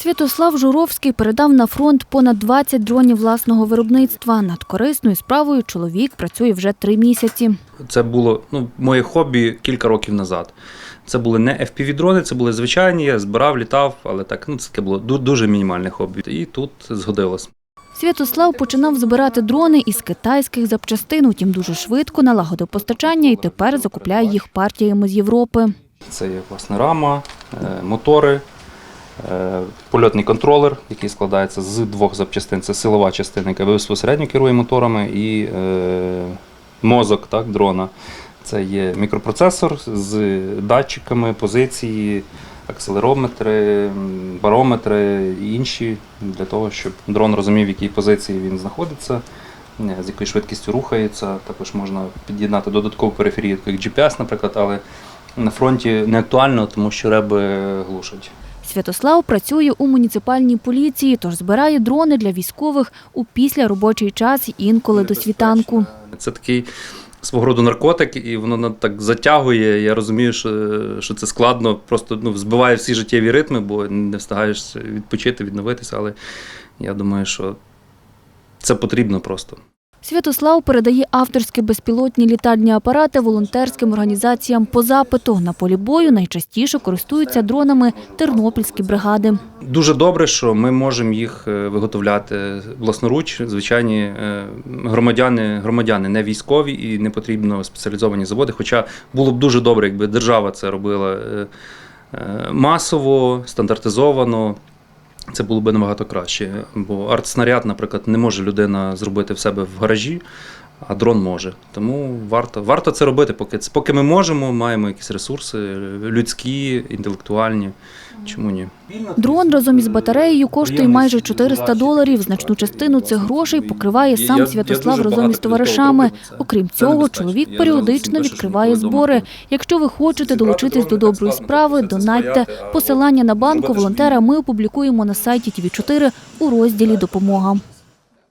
Святослав Журовський передав на фронт понад 20 дронів власного виробництва. Над корисною справою чоловік працює вже три місяці. Це було ну, моє хобі кілька років назад. Це були не FPV-дрони, це були звичайні, я збирав, літав, але так, ну, це таке було дуже мінімальне хобі. І тут згодилось. Святослав починав збирати дрони із китайських запчастин, утім дуже швидко налагодив постачання і тепер закупляє їх партіями з Європи. Це є власне рама, е, мотори, польотний контролер, який складається з двох запчастин. Це силова частина, яка безпосередньо керує моторами, і е, мозок так, дрона. Це є мікропроцесор з датчиками, позиції, акселерометри, барометри і інші для того, щоб дрон розумів, в якій позиції він знаходиться, е, з якою швидкістю рухається. Також можна під'єднати додаткову периферію, як GPS, наприклад, але на фронті не актуально, тому що реби глушать. Святослав працює у муніципальній поліції, тож збирає дрони для військових у післяробочий час інколи до світанку. Це такий свого роду наркотик, і воно так затягує. Я розумію, що, що це складно, просто ну, збиває всі життєві ритми, бо не встигаєш відпочити, відновитися. Але я думаю, що це потрібно просто. Святослав передає авторські безпілотні літальні апарати волонтерським організаціям по запиту. На полі бою найчастіше користуються дронами тернопільські бригади. Дуже добре, що ми можемо їх е, виготовляти власноруч. Звичайні е, громадяни, громадяни не військові і не потрібно спеціалізовані заводи. Хоча було б дуже добре, якби держава це робила е, масово, стандартизовано. Це було б набагато краще. Бо артснаряд, наприклад, не може людина зробити в себе в гаражі, а дрон може. Тому варто, варто це робити, поки, поки ми можемо, маємо якісь ресурси людські, інтелектуальні. Чому ні? Дрон разом із батареєю коштує майже 400 доларів. Значну частину цих грошей покриває сам Святослав разом із товаришами. Окрім цього, чоловік періодично відкриває збори. Якщо ви хочете долучитись до доброї справи, донатьте. Посилання на банку волонтера ми опублікуємо на сайті ТВ4 у розділі Допомога.